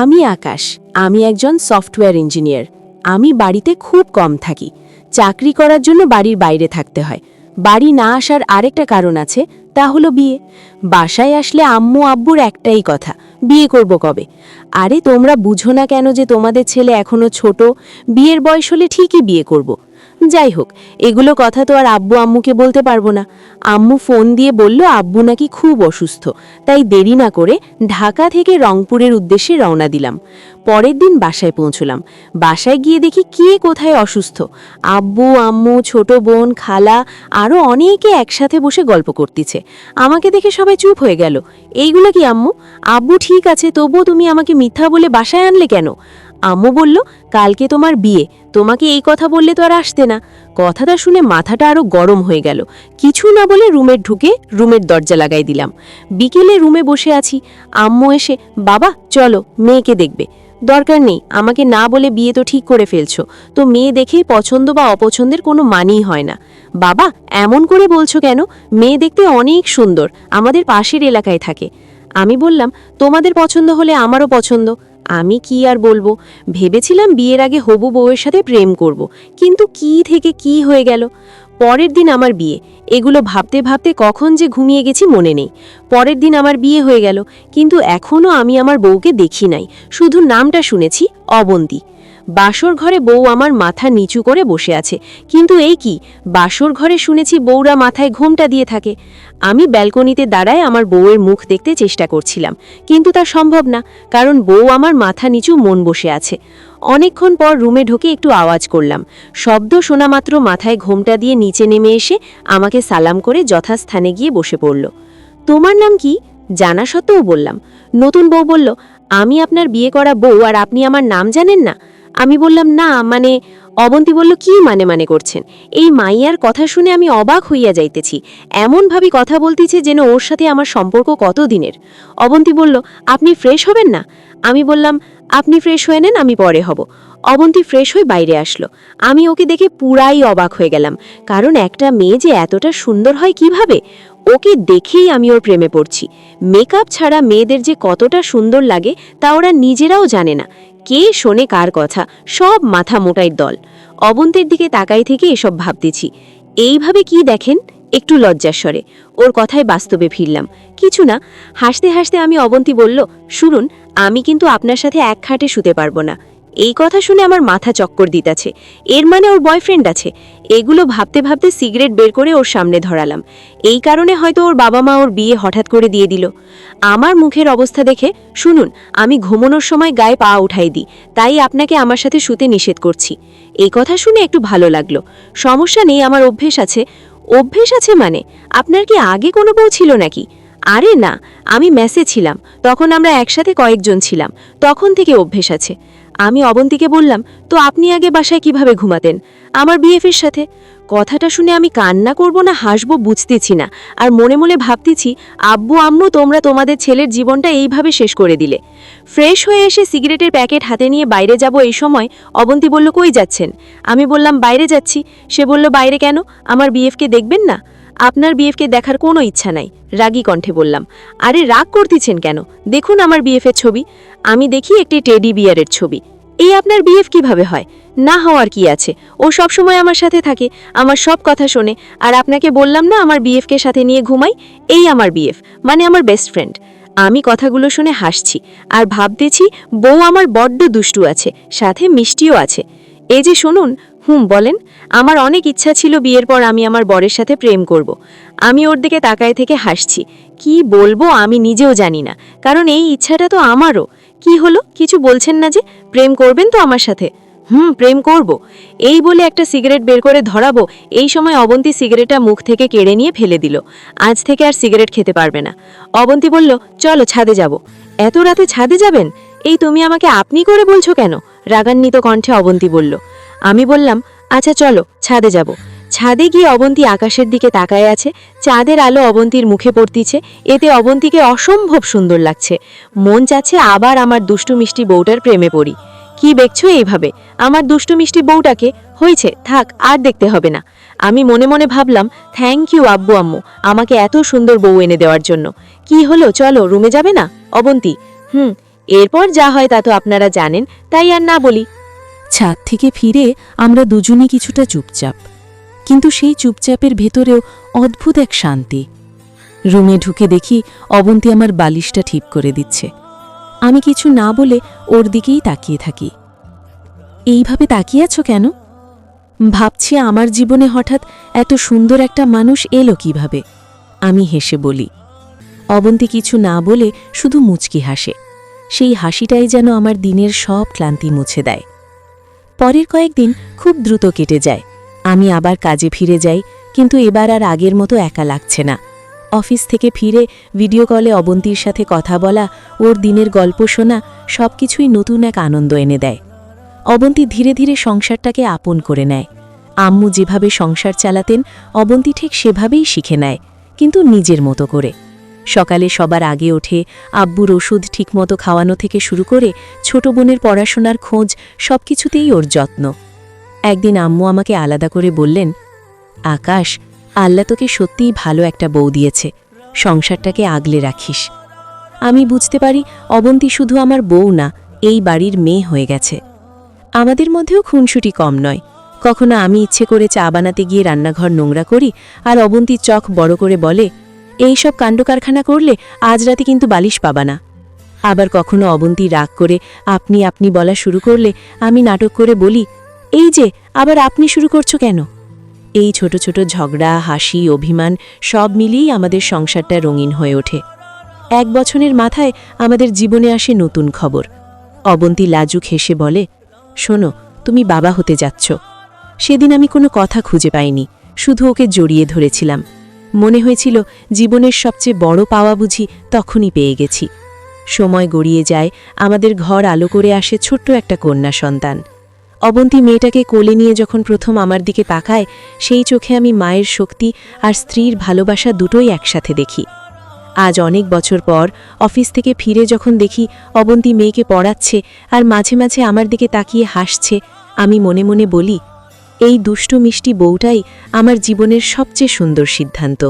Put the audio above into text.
আমি আকাশ, আমি একজন সফটওয়্যার ইঞ্জিনিয়ার। আমি বাড়িতে খুব কম থাকি। চাকরি করার জন্য বাড়ির বাইরে থাকতে হয়। বাড়ি না আসার আরেকটা কারণ আছে, তা হলো বিয়ে। বাসায় আসলে আম্মু আব্বুর একটাই কথা, বিয়ে করব কবে? আরে তোমরা বুঝো না কেন যে তোমাদের ছেলে এখনও ছোট, বিয়ের বয়স হলে ঠিকই বিয়ে করব। যাই হোক এগুলো কথা তো আর আব্বু আম্মুকে বলতে পারব না। আম্মু ফোন দিয়ে বলল, আব্বু নাকি খুব অসুস্থ। তাই দেরি না করে ঢাকা থেকে রংপুরের উদ্দেশ্যে রওনা দিলাম। পরের দিন বাসায় পৌঁছলাম। বাসায় গিয়ে দেখি কে কোথায় অসুস্থ। আব্বু, আম্মু, ছোট বোন, খালা আরও অনেকে একসাথে বসে গল্প করতেছে। আমাকে দেখে সবাই চুপ হয়ে গেল। এইগুলো কি আম্মু? আব্বু ঠিক আছে, তবুও তুমি আমাকে মিথ্যা বলে বাসায় আনলে কেন? আম্মু বলল, কালকে তোমার বিয়ে। তোমাকে এই কথা বললে তো আর আসতে না। কথাটা শুনে মাথাটা আরও গরম হয়ে গেল। কিছু না বলে রুমের ঢুকে রুমের দরজা লাগাই দিলাম। বিকেলে রুমে বসে আছি। আম্মু এসে, বাবা, চলো, মেয়েকে দেখবে। দরকার নেই, আমাকে না বলে বিয়ে তো ঠিক করে ফেলছো। তো মেয়ে দেখেই পছন্দ বা অপছন্দের কোনো মানেই হয় না। বাবা, এমন করে বলছো কেন? মেয়ে দেখতে অনেক সুন্দর, আমাদের পাশের এলাকায় থাকে। আমি বললাম, তোমাদের পছন্দ হলে আমারও পছন্দ। আমি কি আর বলব? ভেবেছিলাম বিয়ের আগে হবু বউয়ের সাথে প্রেম করব, কিন্তু কি থেকে কি হয়ে গেল? পরের দিন আমার বিয়ে, এগুলো ভাবতে ভাবতে কখন যে ঘুমিয়ে গেছি মনে নেই। পরের দিন আমার বিয়ে হয়ে গেল, কিন্তু এখনও আমি আমার বউকে দেখি নাই। শুধু নামটা শুনেছি, অবন্তী। বাসর ঘরে বউ আমার মাথা নিচু করে বসে আছে। কিন্তু এই কি? বাসর ঘরে শুনেছি বউরা মাথায় ঘোমটা দিয়ে থাকে। আমি ব্যালকনিতে দাঁড়ায় আমার বউয়ের মুখ দেখতে চেষ্টা করছিলাম, কিন্তু তা সম্ভব না, কারণ বউ আমার মাথা নিচু মন বসে আছে। অনেকক্ষণ পর রুমে ঢুকে একটু আওয়াজ করলাম। শব্দ শোনা মাত্র মাথায় ঘোমটা দিয়ে নিচে নেমে এসে আমাকে সালাম করে যথাস্থানে গিয়ে বসে পড়ল। তোমার নাম কি? জানা সত্ত্বেও বললাম। নতুন বউ বলল, আমি আপনার বিয়ে করা বউ আর আপনি আমার নাম জানেন না? আমি বললাম, না মানে অবন্তী বলল, কি মানে মানে করছেন? এই মাইয়ার কথা শুনে আমি অবাক হইয়া যাইতেছি। এমনভাবে কথা বলতেছে যেন ওর সাথে আমার সম্পর্ক কত দিনের। অবন্তী বলল, আপনি ফ্রেশ হবেন না? আমি বললাম, আপনি ফ্রেশ হয়ে নেন, আমি পরে হব। অবন্তী ফ্রেশ হয়ে বাইরে আসলো। আমি ওকে দেখে পুরাই অবাক হয়ে গেলাম। কারণ একটা মেয়ে যে এতটা সুন্দর হয় কীভাবে? ওকে দেখেই আমি ওর প্রেমে পড়ছি। মেকআপ ছাড়া মেয়েদের যে কতটা সুন্দর লাগে, তা ওরা নিজেরাও জানে না। কে শোনে কার কথা, সব মাথা মোটাই দল। অবন্তের দিকে তাকাই থেকে এসব ভাবতেছি। এইভাবে কি দেখেন? একটু লজ্জাস্বরে ওর কথায় বাস্তবে ফিরলাম। কিছু না, হাসতে হাসতে আমি অবন্তী বলল, শুনুন, আমি কিন্তু আপনার সাথে এক খাটে শুতে পারব না। এই কথা শুনে আমার মাথা চক্কর দিতাছে। এর মানে ওর বয়ফ্রেন্ড আছে। এগুলো ভাবতে ভাবতে সিগারেট বের করে ওর সামনে ধরালাম। এই কারণে হয়তো ওর বাবা মা ওর বিয়ে হঠাৎ করে দিয়ে দিল। আমার মুখের অবস্থা দেখে, শুনুন, আমি ঘুমানোর সময় গায়ে পা উঠাই দিই, তাই আপনাকে আমার সাথে শুতে নিষেধ করছি। এই কথা শুনে একটু ভালো লাগল। সমস্যা নেই, আমার অভ্যেস আছে। অভ্যেস আছে মানে? আপনার কি আগে কোনো বউ ছিল নাকি? আরে না, আমি মেসে ছিলাম। তখন আমরা একসাথে কয়েকজন ছিলাম। তখন থেকে অভ্যেস আছে। আমি অবন্তীকে বললাম, তো আপনি আগে বাসায় কীভাবে ঘুমাতেন? আমার বিএফের সাথে, কথাটা শুনে আমি কান্না করব না, হাসবো, বুঝতেছি না। আর মনে মনে ভাবতেছি, আব্বু, আম্মু, তোমরা তোমাদের ছেলের জীবনটা এইভাবে শেষ করে দিলে। ফ্রেশ হয়ে এসে সিগারেটের প্যাকেট হাতে নিয়ে বাইরে যাব এই সময়, অবন্তি বলল, কই যাচ্ছেন? আমি বললাম, বাইরে যাচ্ছি। সে বলল, বাইরে কেন? আমার বিএফকে দেখবেন না? আপনার বিএফকে দেখার কোনো ইচ্ছা নাই, রাগী কণ্ঠে বললাম। আরে রাগ করতেছেন কেন? দেখুন আমার বিএফের ছবি। আমি দেখি একটি টেডি বিয়ারের ছবি। এই আপনার বিএফ কীভাবে হয়? না হওয়ার কি আছে? ও সব সময় আমার সাথে থাকে, আমার সব কথা শোনে, আর আপনাকে বললাম না আমার বিএফকে সাথে নিয়ে ঘুমাই? এই আমার বিএফ মানে আমার বেস্ট ফ্রেন্ড। আমি কথাগুলো শুনে হাসছি, আর ভাবতেছি বউ আমার বড্ড দুষ্টু আছে, সাথে মিষ্টিও আছে। এই যে শুনুন হুম, বলেন। আমার অনেক ইচ্ছা ছিল বিয়ের পর আমি আমার বরের সাথে প্রেম করব। আমি ওর দিকে তাকায় থেকে হাসছি। কি বলব আমি নিজেও জানি না, কারণ এই ইচ্ছাটা তো আমারও। কি হলো? কিছু বলছেন না যে প্রেম করবেন তো আমার সাথে? হুম, প্রেম করব। এই বলে একটা সিগারেট বের করে ধরাবো, এই সময় অবন্তী সিগারেটটা মুখ থেকে কেড়ে নিয়ে ফেলে দিল। আজ থেকে আর সিগারেট খেতে পারবে না। অবন্তী বলল, চলো ছাদে যাব। এত রাতে ছাদে যাবেন? এই তুমি আমাকে আপনি করে বলছো কেন? রাগান্বিত কণ্ঠে অবন্তী বলল আমি বললাম আচ্ছা চলো, ছাদে যাব। ছাদে গিয়ে অবন্তী আকাশের দিকে তাকায় আছে। চাঁদের আলো অবন্তীর মুখে পড়তিছে। এতে অবন্তীকে অসম্ভব সুন্দর লাগছে। মন চাচ্ছে আবার আমার দুষ্টু মিষ্টি বউটার প্রেমে পড়ি। কি দেখছ এইভাবে? আমার দুষ্টু মিষ্টি বউটাকে? হয়েছে, থাক, আর দেখতে হবে না। আমি মনে মনে ভাবলাম, থ্যাংক ইউ, আব্বু, আম্মু, আমাকে এত সুন্দর বউ এনে দেওয়ার জন্য। কি হলো? চলো, রুমে যাবে না? অবন্তী, হুম, এরপর যা হয় তা তো আপনারা জানেন, তাই আর না বলি। ছাদ থেকে ফিরে আমরা দুজনে কিছুটা চুপচাপ। কিন্তু সেই চুপচাপের ভেতরেও অদ্ভুত এক শান্তি। রুমে ঢুকে দেখি অবন্তী আমার বালিশটা ঠিক করে দিচ্ছে। আমি কিছু না বলে ওর দিকেই তাকিয়ে থাকি। এইভাবে তাকিয়ে আছো কেন? ভাবছি আমার জীবনে হঠাৎ এত সুন্দর একটা মানুষ এলো কীভাবে? আমি হেসে বলি। অবন্তী কিছু না বলে শুধু মুচকি হাসে। সেই হাসিটাই যেন আমার দিনের সব ক্লান্তি মুছে দেয়। পরের কয়েকদিন খুব দ্রুত কেটে যায়। আমি আবার কাজে ফিরে যাই, কিন্তু এবার আর আগের মতো একা লাগছে না। অফিস থেকে ফিরে ভিডিও কলে অবন্তীর সাথে কথা বলা, ওর দিনের গল্প শোনা সবকিছুই নতুন এক আনন্দ এনে দেয়। অবন্তী ধীরে ধীরে সংসারটাকে আপন করে নেয়। আম্মু যেভাবে সংসার চালাতেন, অবন্তী ঠিক সেভাবেই শিখে নেয়, কিন্তু নিজের মতো করে। সকালে সবার আগে ওঠে আব্বুর ওষুধ ঠিকমতো খাওয়ানো থেকে শুরু করে ছোট বোনের পড়াশোনার খোঁজ, সবকিছুতেই ওর যত্ন। একদিন আম্মু আমাকে আলাদা করে বললেন, আকাশ, আল্লাহ তোকে সত্যিই ভালো একটা বউ দিয়েছে, সংসারটাকে আগলে রাখিস। আমি বুঝতে পারি অবন্তী শুধু আমার বউ না, এই বাড়ির মেয়ে হয়ে গেছে। আমাদের মধ্যেও খুনসুটি কম নয়। কখনো আমি ইচ্ছে করে চা বানাতে গিয়ে রান্নাঘর নোংরা করি আর অবন্তীর চোখ বড় করে বলে এই সব কাণ্ডকারখানা করলে আজ রাতে কিন্তু বালিশ পাবা না। আবার কখনো অবন্তী রাগ করে আপনি আপনি বলা শুরু করলে আমি নাটক করে বলি, এই যে, আবার আপনি শুরু করছ কেন? এই ছোট ছোট ঝগড়া, হাসি, অভিমান সব মিলিয়েই আমাদের সংসারটা রঙিন হয়ে ওঠে। এক বছরের মাথায় আমাদের জীবনে আসে নতুন খবর। অবন্তী লাজুক হেসে বলে, শোনো, তুমি বাবা হতে যাচ্ছ। সেদিন আমি কোনো কথা খুঁজে পাইনি, শুধু ওকে জড়িয়ে ধরেছিলাম। মনে হয়েছিল জীবনের সবচেয়ে বড় পাওয়া বুঝি তখনই পেয়ে গেছি। সময় গড়িয়ে যায়, আমাদের ঘর আলো করে আসে ছোট্ট একটা কন্যা সন্তান। অবন্তী মেয়েটাকে কোলে নিয়ে যখন প্রথম আমার দিকে তাকায়, সেই চোখে আমি মায়ের শক্তি আর স্ত্রীর ভালোবাসা দুটোই একসাথে দেখি। আজ অনেক বছর পর অফিস থেকে ফিরে যখন দেখি অবন্তী মেয়েকে পড়াচ্ছে আর মাঝে মাঝে আমার দিকে তাকিয়ে হাসছে, আমি মনে মনে বলি এই দুষ্টু মিষ্টি বউটাই আমার জীবনের সবচেয়ে সুন্দর সিদ্ধান্ত।